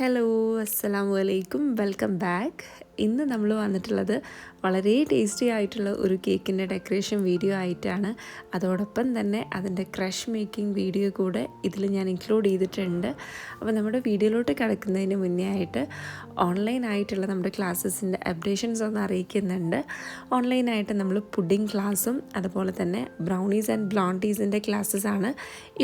Hello അസ്സലാമു അലൈക്കും welcome back ഇന്ന് നമ്മൾ വന്നിട്ടുള്ളത് വളരെ ടേസ്റ്റി ആയിട്ടുള്ള ഒരു കേക്കിന്റെ ഡെക്കറേഷൻ വീഡിയോ ആയിട്ടാണ്. അതോടൊപ്പം തന്നെ അതിന്റെ ക്രഷ് മേക്കിംഗ് വീഡിയോ കൂടെ ഇതിൽ ഞാൻ ഇൻക്ലൂഡ് ചെയ്തിട്ടുണ്ട്. അപ്പോൾ നമ്മുടെ വീഡിയോയിലോട്ട് കിടക്കുന്നതിന് മുന്നേ ആയിട്ട് ഓൺലൈനായിട്ടുള്ള നമ്മുടെ ക്ലാസ്സസിന്റെ അപ്ഡേഷൻസ് ഒന്ന് അറിയിക്കുന്നുണ്ട്. ഓൺലൈനായിട്ട് നമ്മൾ പുഡിംഗ് ക്ലാസ്സും അതുപോലെ തന്നെ ബ്രൗണീസ് ആൻഡ് ബ്ലോണ്ടീസിന്റെ ക്ലാസ്സസ് ആണ്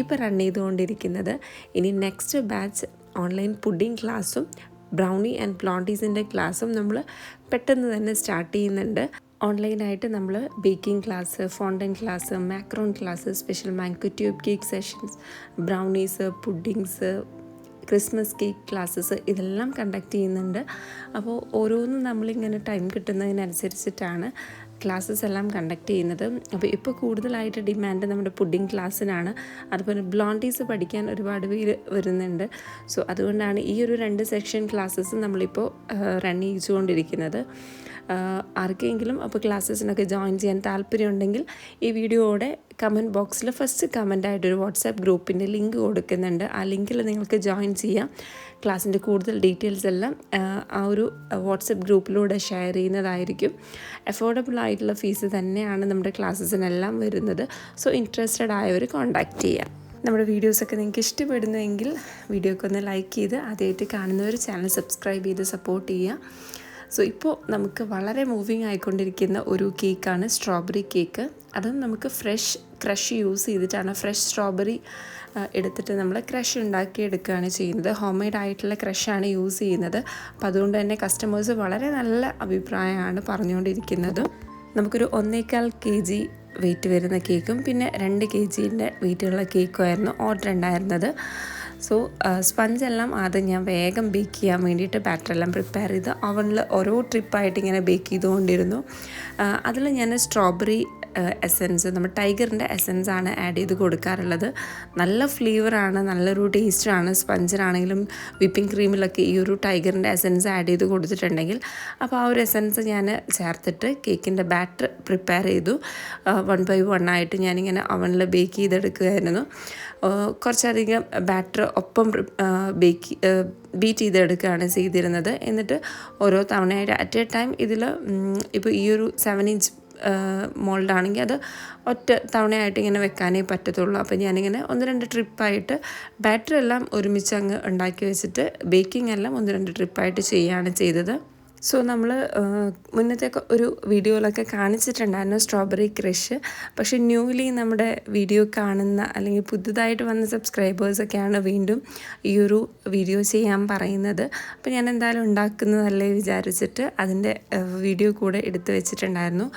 ഇപ്പോൾ റൺ ചെയ്തുകൊണ്ടിരിക്കുന്നത്. ഇനി നെക്സ്റ്റ് ബാച്ച് ഓൺലൈൻ പുഡിംഗ് ക്ലാസ്സും ബ്രൗണി ആൻഡ് പ്ലോണ്ടീസിന്റെ ക്ലാസ്സും നമ്മൾ പെട്ടെന്ന് തന്നെ സ്റ്റാർട്ട് ചെയ്യുന്നുണ്ട്. ഓൺലൈനായിട്ട് നമ്മൾ baking class fondant class macaron class special mango tube cake sessions brownies puddings Christmas cake classes ഇതെല്ലാം കണ്ടക്ട് ചെയ്യുന്നുണ്ട്. അപ്പോൾ ഓരോന്നും നമ്മളിങ്ങനെ ടൈം കിട്ടുന്നതിനനുസരിച്ചിട്ടാണ് ക്ലാസ്സസ് എല്ലാം കണ്ടക്ട് ചെയ്യുന്നത്. അപ്പോൾ ഇപ്പോൾ കൂടുതലായിട്ട് ഡിമാൻഡ് നമ്മുടെ പുഡിംഗ് ക്ലാസ്സിനാണ് അതുപോലെ ബ്ലോണ്ടീസ് പഠിക്കാൻ ഒരുപാട് പേര് വരുന്നുണ്ട്. സോ അതുകൊണ്ടാണ് ഈ ഒരു രണ്ട് സെക്ഷൻ ക്ലാസ്സസ് നമ്മളിപ്പോൾ റൺ ചെയ്തുകൊണ്ടിരിക്കുന്നത്. ആർക്കെങ്കിലും അപ്പോൾ ക്ലാസ്സസിനൊക്കെ ജോയിൻ ചെയ്യാൻ താല്പര്യമുണ്ടെങ്കിൽ ഈ വീഡിയോയുടെ കമന്റ് ബോക്സിൽ ഫസ്റ്റ് കമന്റായിട്ടൊരു വാട്സാപ്പ് ഗ്രൂപ്പിന്റെ ലിങ്ക് കൊടുക്കുന്നുണ്ട്. ആ ലിങ്കിൽ നിങ്ങൾക്ക് ജോയിൻ ചെയ്യാം. ക്ലാസ്സിന്റെ കൂടുതൽ ഡീറ്റെയിൽസ് എല്ലാം ആ ഒരു വാട്സപ്പ് ഗ്രൂപ്പിലൂടെ ഷെയർ ചെയ്യുന്നതായിരിക്കും. അഫോർഡബിൾ ആയിട്ടുള്ള ഫീസ് തന്നെയാണ് നമ്മുടെ ക്ലാസ്സസിനെല്ലാം വരുന്നത്. സോ ഇൻട്രസ്റ്റഡ് ആയവർ കോൺടാക്റ്റ് ചെയ്യാം. നമ്മുടെ വീഡിയോസൊക്കെ നിങ്ങൾക്ക് ഇഷ്ടപ്പെടുന്നുവെങ്കിൽ വീഡിയോക്കൊന്ന് ലൈക്ക് ചെയ്ത് ആദ്യമായിട്ട് കാണുന്നവർ ചാനൽ സബ്സ്ക്രൈബ് ചെയ്ത് സപ്പോർട്ട് ചെയ്യുക. സോ ഇപ്പോൾ നമുക്ക് വളരെ മൂവിങ് ആയിക്കൊണ്ടിരിക്കുന്ന ഒരു കേക്കാണ് സ്ട്രോബെറി കേക്ക് അതും നമുക്ക് ഫ്രഷ് ക്രഷ് യൂസ് ചെയ്തിട്ടാണ് ഫ്രഷ് സ്ട്രോബെറി എടുത്തിട്ട് നമ്മൾ ക്രഷ് ഉണ്ടാക്കി എടുക്കുകയാണ് ചെയ്യുന്നത്. ഹോം മെയ്ഡ് ആയിട്ടുള്ള ക്രഷാണ് യൂസ് ചെയ്യുന്നത്. അപ്പോൾ അതുകൊണ്ട് തന്നെ കസ്റ്റമേഴ്സ് വളരെ നല്ല അഭിപ്രായമാണ് പറഞ്ഞുകൊണ്ടിരിക്കുന്നത്. നമുക്കൊരു ഒന്നേക്കാൽ കെ ജി വെയിറ്റ് വരുന്ന കേക്കും പിന്നെ രണ്ട് കെ ജീന്റെ വെയിറ്റുള്ള കേക്കുമായിരുന്നു ഓർഡർ ഉണ്ടായിരുന്നത്. സോ സ്പഞ്ച് എല്ലാം ആദ്യം ഞാൻ വേഗം ബേക്ക് ചെയ്യാൻ വേണ്ടിയിട്ട് ബാറ്ററെല്ലാം പ്രിപ്പയർ ചെയ്ത് അവണിൽ ഓരോ ട്രിപ്പായിട്ട് ഇങ്ങനെ ബേക്ക് ചെയ്തുകൊണ്ടിരുന്നു. അതിൽ ഞാൻ സ്ട്രോബെറി എസൻസ് നമ്മൾ ടൈഗറിന്റെ എസെൻസ് ആണ് ആഡ് ചെയ്ത് കൊടുക്കാറുള്ളത്. നല്ല ഫ്ലേവറാണ് നല്ലൊരു ടേസ്റ്റാണ് സ്പഞ്ചിനാണെങ്കിലും വിപ്പിംഗ് ക്രീമിലൊക്കെ ഈ ഒരു ടൈഗറിന്റെ എസെൻസ് ആഡ് ചെയ്ത് കൊടുത്തിട്ടുണ്ടെങ്കിൽ അപ്പോൾ ആ ഒരു എസെൻസ് ഞാൻ ചേർത്തിട്ട് കേക്കിന്റെ ബാറ്റർ പ്രിപ്പയർ ചെയ്തു. വൺ ബൈ വൺ ആയിട്ട് ഞാനിങ്ങനെ അവണിൽ ബേക്ക് ചെയ്തെടുക്കുകയായിരുന്നു കുറച്ചധികം ബാറ്റർ ഒപ്പം ബേക്ക് ബീറ്റ് ചെയ്തെടുക്കുകയാണ് ചെയ്തിരുന്നത്. എന്നിട്ട് ഓരോ തവണയായിട്ട് അറ്റ് എ ടൈം ഇതിൽ ഇപ്പോൾ ഈ ഒരു സെവൻ ഇഞ്ച് മോൾഡാണെങ്കിൽ അത് ഒറ്റ തവണയായിട്ട് ഇങ്ങനെ വെക്കാനേ പറ്റത്തുള്ളൂ. അപ്പോൾ ഞാനിങ്ങനെ ഒന്ന് രണ്ട് ട്രിപ്പായിട്ട് ബാറ്ററി എല്ലാം ഒരുമിച്ച് അങ്ങ് ഉണ്ടാക്കി വെച്ചിട്ട് ബേക്കിംഗ് എല്ലാം ഒന്ന് രണ്ട് ട്രിപ്പായിട്ട് ചെയ്യുകയാണ് ചെയ്തത്. സോ നമ്മൾ മുന്നത്തെ ഒരു വീഡിയോയിലൊക്കെ കാണിച്ചിട്ടുണ്ടായിരുന്നു സ്ട്രോബെറി ക്രഷ്. പക്ഷേ ന്യൂലി നമ്മുടെ വീഡിയോ കാണുന്ന അല്ലെങ്കിൽ പുതുതായിട്ട് വന്ന സബ്സ്ക്രൈബേഴ്സൊക്കെയാണ് വീണ്ടും ഈ ഒരു വീഡിയോ ചെയ്യാൻ പറയുന്നത്. അപ്പോൾ ഞാൻ എന്തായാലും ഉണ്ടാക്കുന്നതല്ലേ വിചാരിച്ചിട്ട് അതിന്റെ വീഡിയോ കൂടെ എടുത്തു വെച്ചിട്ടുണ്ടായിരുന്നു.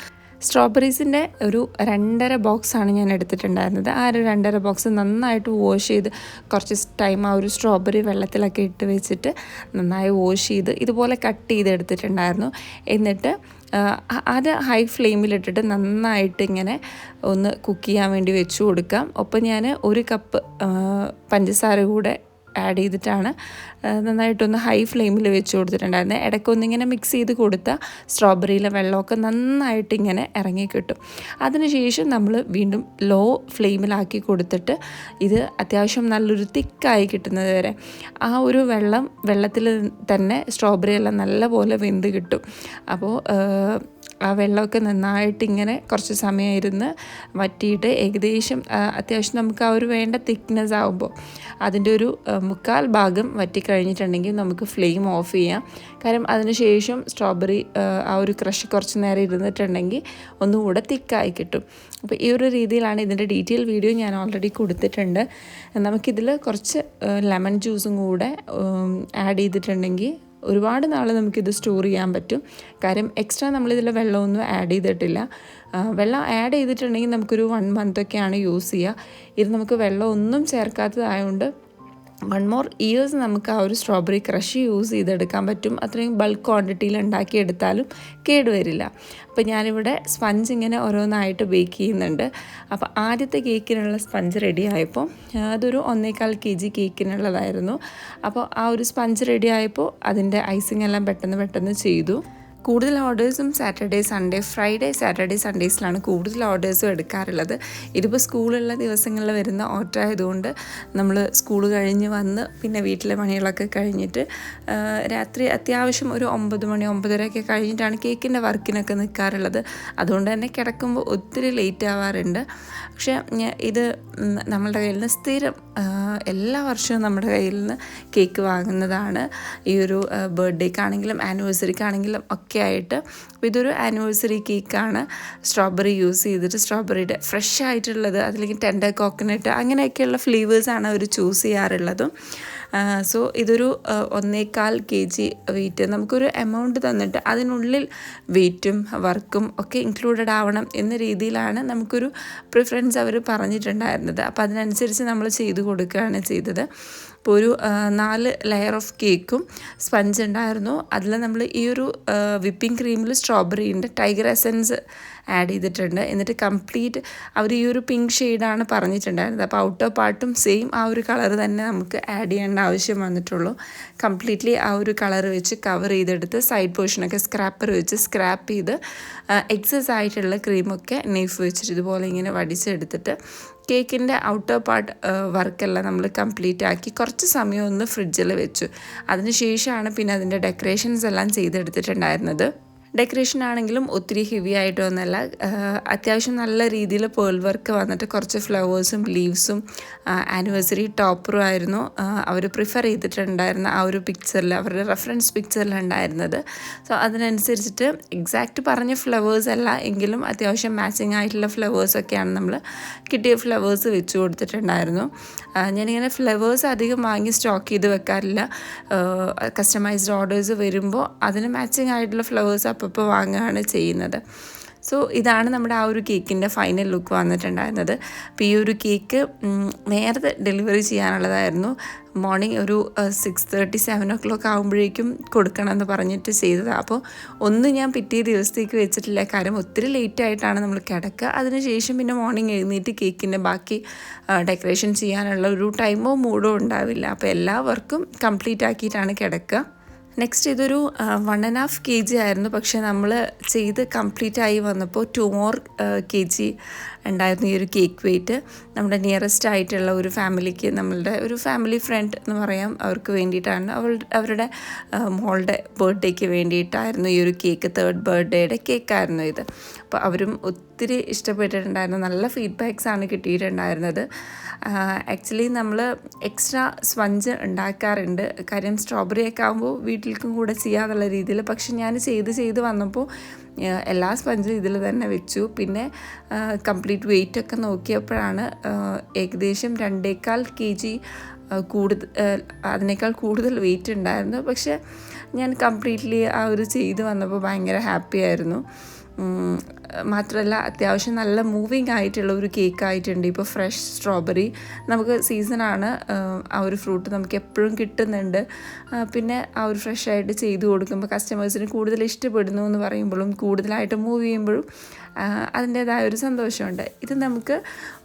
സ്ട്രോബെറീസിന്റെ ഒരു രണ്ടര ബോക്സാണ് ഞാൻ എടുത്തിട്ടുണ്ടായിരുന്നത്. ആ ഒരു രണ്ടര ബോക്സ് നന്നായിട്ട് വാഷ് ചെയ്ത് കുറച്ച് ടൈം ആ ഒരു സ്ട്രോബെറി വെള്ളത്തിലൊക്കെ ഇട്ട് വെച്ചിട്ട് നന്നായി വാഷ് ചെയ്ത് ഇതുപോലെ കട്ട് ചെയ്ത് എടുത്തിട്ടുണ്ടായിരുന്നു എന്നിട്ട് അത് ഹൈ ഫ്ലെയിമിലിട്ടിട്ട് നന്നായിട്ട് ഇങ്ങനെ ഒന്ന് കുക്ക് ചെയ്യാൻ വേണ്ടി വെച്ച് കൊടുക്കാം. ഒപ്പം ഞാൻ ഒരു കപ്പ് പഞ്ചസാര കൂടെ ആഡ് ചെയ്തിട്ടാണ്. നന്നായിട്ടൊന്ന് ഹൈ ഫ്ലെയിമിൽ വെച്ച് കൊടുത്തിട്ടുണ്ടായിരുന്നത് ഇടയ്ക്കൊന്നിങ്ങനെ മിക്സ് ചെയ്ത് കൊടുത്താൽ സ്ട്രോബെറിയിലെ വെള്ളമൊക്കെ നന്നായിട്ട് ഇങ്ങനെ ഇറങ്ങി കിട്ടും. അതിനുശേഷം നമ്മൾ വീണ്ടും ലോ ഫ്ലെയിമിലാക്കി കൊടുത്തിട്ട് ഇത് അത്യാവശ്യം നല്ലൊരു തിക്കായി കിട്ടുന്നത് വരെ ആ ഒരു വെള്ളം വെള്ളത്തിൽ തന്നെ സ്ട്രോബെറി എല്ലാം നല്ലപോലെ വെന്ത് കിട്ടും. അപ്പോൾ ആ വെള്ളമൊക്കെ നന്നായിട്ട് ഇങ്ങനെ കുറച്ച് സമയം ഇരുന്ന് വറ്റിയിട്ട് ഏകദേശം അത്യാവശ്യം നമുക്ക് ആ ഒരു വേണ്ട തിക്നെസ് ആകുമ്പോൾ അതിന്റെ ഒരു മുക്കാൽ ഭാഗം വറ്റിക്കഴിഞ്ഞിട്ടുണ്ടെങ്കിൽ നമുക്ക് ഫ്ലെയിം ഓഫ് ചെയ്യാം. കാരണം അതിനുശേഷം സ്ട്രോബെറി ആ ഒരു ക്രഷ് കുറച്ച് നേരം ഇരുന്നിട്ടുണ്ടെങ്കിൽ ഒന്നുകൂടെ തിക്കായി കിട്ടും. അപ്പോൾ ഈ ഒരു രീതിയിലാണ് ഇതിന്റെ ഡീറ്റെയിൽ വീഡിയോ ഞാൻ ഓൾറെഡി കൊടുത്തിട്ടുണ്ട്. നമുക്കിതിൽ കുറച്ച് ലെമൺ ജ്യൂസും കൂടെ ആഡ് ചെയ്തിട്ടുണ്ടെങ്കിൽ ഒരുപാട് നാൾ നമുക്കിത് സ്റ്റോർ ചെയ്യാൻ പറ്റും. കാര്യം എക്സ്ട്രാ നമ്മളിതിൽ വെള്ളമൊന്നും ആഡ് ചെയ്തിട്ടില്ല. വെള്ളം ആഡ് ചെയ്തിട്ടുണ്ടെങ്കിൽ നമുക്കൊരു വൺ മന്തൊക്കെയാണ് യൂസ് ചെയ്യുക. ഇത് നമുക്ക് വെള്ളം ഒന്നും ചേർക്കാത്തതായതുകൊണ്ട് വൺ മോർ ഇയേഴ്സ് നമുക്ക് ആ ഒരു സ്ട്രോബെറി ക്രഷ് യൂസ് ചെയ്തെടുക്കാൻ പറ്റും. അത്രയും ബൾക്ക് ക്വാണ്ടിറ്റിയിൽ ഉണ്ടാക്കിയെടുത്താലും കേടുവരില്ല അപ്പോൾ ഞാനിവിടെ സ്പഞ്ച് ഇങ്ങനെ ഓരോന്നായിട്ട് ബേക്ക് ചെയ്യുന്നുണ്ട്. അപ്പോൾ ആദ്യത്തെ കേക്കിനുള്ള സ്പഞ്ച് റെഡി ആയപ്പോൾ അതൊരു ഒന്നേകാൽ കെ ജി കേക്കിനുള്ളതായിരുന്നു അപ്പോൾ ആ ഒരു സ്പഞ്ച് റെഡി ആയപ്പോൾ അതിന്റെ ഐസിങ് എല്ലാം പെട്ടെന്ന് പെട്ടെന്ന് ചെയ്തു. കൂടുതൽ ഓർഡേഴ്സും സാറ്റർഡേ സൺഡേ ഫ്രൈഡേ സാറ്റർഡേ സൺഡേസിലാണ് കൂടുതൽ ഓർഡേഴ്സും എടുക്കാറുള്ളത്. ഇതിപ്പോൾ സ്കൂളുള്ള ദിവസങ്ങളിൽ വരുന്ന ഓർഡർ ആയതുകൊണ്ട് നമ്മൾ സ്കൂൾ കഴിഞ്ഞ് വന്ന് പിന്നെ വീട്ടിലെ പണികളൊക്കെ കഴിഞ്ഞിട്ട് രാത്രി അത്യാവശ്യം ഒരു ഒമ്പത് മണി ഒമ്പതരയൊക്കെ കഴിഞ്ഞിട്ടാണ് കേക്കിന്റെ വർക്കിനൊക്കെ നിൽക്കാറുള്ളത്. അതുകൊണ്ട് തന്നെ കിടക്കുമ്പോൾ ഒത്തിരി ലേറ്റ് ആവാറുണ്ട്. പക്ഷേ ഇത് നമ്മളുടെ കയ്യിൽ നിന്ന് സ്ഥിരം എല്ലാ വർഷവും നമ്മുടെ കയ്യിൽ നിന്ന് കേക്ക് വാങ്ങുന്നതാണ്. ഈ ഒരു ബർത്ത്ഡേക്കാണെങ്കിലും ആനിവേഴ്സറിക്കാണെങ്കിലും ഒക്കെ ആയിട്ട് അപ്പോൾ ഇതൊരു ആനിവേഴ്സറി കേക്കാണ്. സ്ട്രോബെറി യൂസ് ചെയ്തിട്ട് സ്ട്രോബെറിയുടെ ഫ്രഷ് ആയിട്ടുള്ളത് അതിലേക്ക് ടെൻഡർ കോക്കനട്ട് അങ്ങനെയൊക്കെയുള്ള ഫ്ലേവേഴ്സാണ് അവർ ചൂസ് ചെയ്യാറുള്ളതും. സോ ഇതൊരു ഒന്നേകാൽ കെ ജി വെയിറ്റ് നമുക്കൊരു എമൗണ്ട് തന്നിട്ട് അതിനുള്ളിൽ വെയിറ്റും വർക്കും ഒക്കെ ഇൻക്ലൂഡഡ് ആവണം എന്ന രീതിയിലാണ് നമുക്കൊരു പ്രിഫറൻസ് അവർ പറഞ്ഞിട്ടുണ്ടായിരുന്നത്. അപ്പോൾ അതിനനുസരിച്ച് നമ്മൾ ചെയ്തു കൊടുക്കുകയാണ് ചെയ്തത്. അപ്പോൾ ഒരു നാല് ലെയർ ഓഫ് കേക്കും സ്പഞ്ച് ഉണ്ടായിരുന്നു. അതിൽ നമ്മൾ ഈ ഒരു വിപ്പിംഗ് ക്രീമിൽ സ്ട്രോബെറിന്റെ ടൈഗർ എസൻസ് ആഡ് ചെയ്തിട്ടുണ്ട്. എന്നിട്ട് കംപ്ലീറ്റ് അവർ ഈ ഒരു പിങ്ക് ഷെയ്ഡാണ് പറഞ്ഞിട്ടുണ്ടായിരുന്നത്. അപ്പോൾ ഔട്ടർ പാർട്ടും സെയിം ആ ഒരു കളർ തന്നെ നമുക്ക് ആഡ് ചെയ്യേണ്ട ആവശ്യം വന്നിട്ടുള്ളൂ. കംപ്ലീറ്റ്ലി ആ ഒരു കളർ വെച്ച് കവർ ചെയ്തെടുത്ത് സൈഡ് പോർഷനൊക്കെ സ്ക്രാപ്പർ വെച്ച് സ്ക്രാപ്പ് ചെയ്ത് എക്സസ് ആയിട്ടുള്ള ക്രീമൊക്കെ നെയ്ഫ് വെച്ചിട്ട് ഇതുപോലെ ഇങ്ങനെ വടിച്ചെടുത്തിട്ട് കേക്കിന്റെ ഔട്ടർ പാർട്ട് വർക്കെല്ലാം നമ്മൾ കംപ്ലീറ്റ് ആക്കി കുറച്ച് സമയം ഒന്ന് ഫ്രിഡ്ജിൽ വെച്ചു. അതിന് ശേഷമാണ് പിന്നെ അതിന്റെ ഡെക്കറേഷൻസ് എല്ലാം ചെയ്തെടുത്തിട്ടുണ്ടായിരുന്നത്. ഡെക്കറേഷൻ ആണെങ്കിലും ഒത്തിരി ഹെവി ആയിട്ടൊന്നുമല്ല അത്യാവശ്യം നല്ല രീതിയിൽ പേൾ വർക്ക് വന്നിട്ട് കുറച്ച് ഫ്ലവേഴ്സും ലീവ്സും ആനിവേഴ്സറി ടോപ്പറും ആയിരുന്നു. അവർ പ്രിഫർ ചെയ്തിട്ടുണ്ടായിരുന്ന ആ ഒരു പിക്ചറിൽ അവരുടെ റെഫറൻസ് പിക്ചറിൽ ഉണ്ടായിരുന്നത്. സോ അതിനനുസരിച്ചിട്ട് എക്സാക്റ്റ് പറഞ്ഞ ഫ്ലവേഴ്സ് അല്ല എങ്കിലും അത്യാവശ്യം മാച്ചിങ് ആയിട്ടുള്ള ഫ്ലവേഴ്സൊക്കെയാണ് നമ്മൾ കിട്ടിയ ഫ്ലവേഴ്സ് വെച്ച് കൊടുത്തിട്ടുണ്ടായിരുന്നു. ഞാനിങ്ങനെ ഫ്ലവേഴ്സ് അധികം വാങ്ങി സ്റ്റോക്ക് ചെയ്ത് വെക്കാറില്ല. കസ്റ്റമൈസ്ഡ് ഓർഡേഴ്സ് വരുമ്പോൾ അതിന് മാച്ചിങ് ആയിട്ടുള്ള ഫ്ലവേഴ്സ് അപ്പോൾ വാങ്ങുകയാണ് ചെയ്യുന്നത്. സോ ഇതാണ് നമ്മുടെ ആ ഒരു കേക്കിന്റെ ഫൈനൽ ലുക്ക് വന്നിട്ടുണ്ടായിരുന്നത്. അപ്പോൾ ഈ ഒരു കേക്ക് നേരത്തെ ഡെലിവറി ചെയ്യാനുള്ളതായിരുന്നു. മോർണിംഗ് ഒരു six thirty seven o'clock ആകുമ്പോഴേക്കും കൊടുക്കണം എന്ന് പറഞ്ഞിട്ട് ചെയ്തതാണ് അപ്പോൾ ഒന്നും ഞാൻ പിറ്റേ ദിവസത്തേക്ക് വെച്ചിട്ടില്ല. കാര്യം ഒത്തിരി ലേറ്റ് ആയിട്ടാണ് നമ്മൾ കിടക്കുക. അതിനുശേഷം പിന്നെ മോർണിംഗ് എഴുന്നേറ്റ് കേക്കിന്റെ ബാക്കി ഡെക്കറേഷൻ ചെയ്യാനുള്ള ഒരു ടൈമോ മൂഡോ ഉണ്ടാവില്ല. അപ്പോൾ എല്ലാ വർക്കും കംപ്ലീറ്റ് ആക്കിയിട്ടാണ് കിടക്കുക. നെക്സ്റ്റ് ഇതൊരു one and half K G ആയിരുന്നു. പക്ഷേ നമ്മൾ ചെയ്ത് കംപ്ലീറ്റ് ആയി വന്നപ്പോൾ ടു മോർ കെ ജി ഉണ്ടായിരുന്നു ഈ ഒരു കേക്ക് വെയിറ്റ് നമ്മുടെ നിയറസ്റ്റ് ആയിട്ടുള്ള ഒരു ഫാമിലിക്ക് നമ്മളുടെ ഒരു ഫാമിലി ഫ്രണ്ട് എന്ന് പറയാം. അവർക്ക് വേണ്ടിയിട്ടാണ്. അവൾ അവരുടെ മോളുടെ ബർത്ത്ഡേക്ക് വേണ്ടിയിട്ടായിരുന്നു ഈ ഒരു കേക്ക് തേർഡ് ബർത്ത്ഡേയുടെ കേക്കായിരുന്നു ഇത്. അപ്പോൾ അവരും ഒത്തിരി ഇഷ്ടപ്പെട്ടിട്ടുണ്ടായിരുന്നു. നല്ല ഫീഡ്ബാക്സ് ആണ് കിട്ടിയിട്ടുണ്ടായിരുന്നത്. ആക്ച്വലി നമ്മൾ എക്സ്ട്രാ സ്പഞ്ച് ഉണ്ടാക്കാറുണ്ട്. കാര്യം സ്ട്രോബെറി ഒക്കെ ആകുമ്പോൾ വീട്ടിലേക്കും കൂടെ ചെയ്യാമെന്നുള്ള രീതിയിൽ പക്ഷെ ഞാൻ ചെയ്ത് ചെയ്ത് വന്നപ്പോൾ എല്ലാ സ്പഞ്ചും ഇതിൽ തന്നെ വെച്ചു. പിന്നെ കംപ്ലീറ്റ് വെയിറ്റ് ഒക്കെ നോക്കിയപ്പോഴാണ് ഏകദേശം രണ്ടേക്കാൽ കെ ജി കൂടുതൽ അതിനേക്കാൾ കൂടുതൽ വെയിറ്റ് ഉണ്ടായിരുന്നു. പക്ഷേ ഞാൻ കംപ്ലീറ്റ്ലി ആ ഒരു ചെയ്ത് വന്നപ്പോൾ ഭയങ്കര ഹാപ്പി ആയിരുന്നു. മാത്രമല്ല അത്യാവശ്യം നല്ല മൂവിങ് ആയിട്ടുള്ള ഒരു കേക്ക് ആയിട്ടുണ്ട്. ഇപ്പോൾ ഫ്രഷ് സ്ട്രോബെറി നമുക്ക് സീസണാണ് ആ ഒരു ഫ്രൂട്ട് നമുക്ക് എപ്പോഴും കിട്ടുന്നുണ്ട്. പിന്നെ ആ ഒരു ഫ്രഷ് ആയിട്ട് ചെയ്തു കൊടുക്കുമ്പോൾ കസ്റ്റമേഴ്സിന് കൂടുതൽ ഇഷ്ടപ്പെടുന്നു എന്ന് പറയുമ്പോഴും കൂടുതലായിട്ട് മൂവ് ചെയ്യുമ്പോഴും അതിന്റേതായ ഒരു സന്തോഷമുണ്ട്. ഇത് നമുക്ക്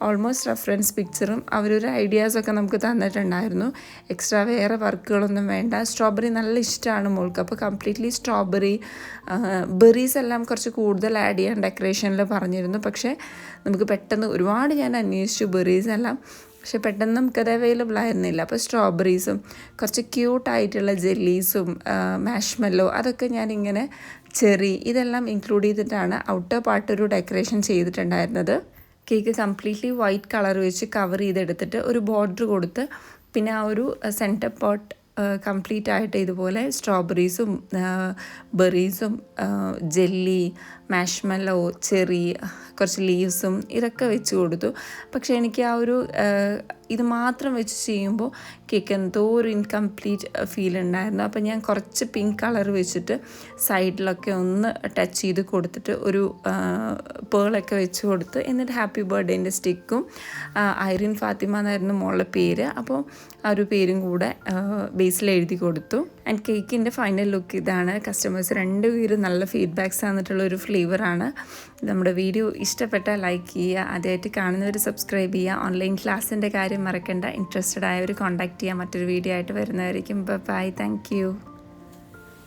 ഓൾമോസ്റ്റ് റെഫറൻസ് പിക്ചറും അവരൊരു ഐഡിയാസൊക്കെ നമുക്ക് തന്നിട്ടുണ്ടായിരുന്നു. എക്സ്ട്രാ വേറെ വർക്കുകളൊന്നും വേണ്ട. സ്ട്രോബെറി നല്ല ഇഷ്ടമാണ് മോൾക്ക്. അപ്പോൾ കംപ്ലീറ്റ്ലി സ്ട്രോബെറി ബെറീസ് എല്ലാം കുറച്ച് കൂടുതൽ ആഡ് ചെയ്യാൻ ഡെക്കറേഷനിൽ പറഞ്ഞിരുന്നു. പക്ഷേ നമുക്ക് പെട്ടെന്ന് ഒരുപാട് ഞാൻ അന്വേഷിച്ചു ബെറീസ് എല്ലാം പക്ഷെ പെട്ടെന്ന് നമുക്കത് അവൈലബിൾ ആയിരുന്നില്ല. അപ്പോൾ സ്ട്രോബെറീസും കുറച്ച് ക്യൂട്ടായിട്ടുള്ള ജെല്ലീസും മാഷ്മെല്ലോ അതൊക്കെ ഞാനിങ്ങനെ ചെറി ഇതെല്ലാം ഇൻക്ലൂഡ് ചെയ്തിട്ടാണ് ഔട്ടർ പാർട്ട് ഒരു ഡെക്കറേഷൻ ചെയ്തിട്ടുണ്ടായിരുന്നത്. കേക്ക് കംപ്ലീറ്റ്ലി വൈറ്റ് കളർ വെച്ച് കവർ ചെയ്തെടുത്തിട്ട് ഒരു ബോർഡർ കൊടുത്ത് പിന്നെ ആ ഒരു സെന്റർ പോട്ട് കംപ്ലീറ്റ് ആയിട്ട് ഇതുപോലെ സ്ട്രോബെറീസും ബെറീസും ജെല്ലി മാഷ്മെല്ലോ ചെറി കുറച്ച് ലീവ്സും ഇതൊക്കെ വെച്ച് കൊടുത്തു. പക്ഷേ എനിക്ക് ആ ഒരു ഇത് മാത്രം വെച്ച് ചെയ്യുമ്പോൾ കേക്ക് എന്തോ ഒരു ഇൻകംപ്ലീറ്റ് ഫീൽ ഉണ്ടായിരുന്നു. അപ്പോൾ ഞാൻ കുറച്ച് പിങ്ക് കളർ വെച്ചിട്ട് സൈഡിലൊക്കെ ഒന്ന് ടച്ച് ചെയ്ത് കൊടുത്തിട്ട് ഒരു പേളൊക്കെ വെച്ച് കൊടുത്ത് എന്നിട്ട് ഹാപ്പി ബർത്ത്ഡേന്റെ സ്റ്റിക്കും ഐറിൻ ഫാത്തിമ എന്നായിരുന്നു മോളുടെ പേര്. അപ്പോൾ ആ ഒരു പേരും കൂടെ ബേസിൽ എഴുതി കൊടുത്തു. ആൻഡ് കേക്കിന്റെ ഫൈനൽ ലുക്ക് ഇതാണ്. കസ്റ്റമേഴ്സ് രണ്ട് രണ്ടുപേരും നല്ല ഫീഡ്ബാക്ക്സ് തന്നിട്ടുള്ള ഒരു ഫ്ലേവറാണ് നമ്മുടെ വീഡിയോ ഇഷ്ടപ്പെട്ടാൽ ലൈക്ക് ചെയ്യുക ആദ്യമായിട്ട് കാണുന്നവർ സബ്സ്ക്രൈബ് ചെയ്യുക ഓൺലൈൻ ക്ലാസ്സിന്റെ കാര്യം മറക്കേണ്ട ഇൻട്രസ്റ്റഡ് ആയവർ കോൺടാക്റ്റ് ചെയ്യുക മറ്റൊരു വീഡിയോ ആയിട്ട് വരുന്നതായിരിക്കും ബൈ താങ്ക്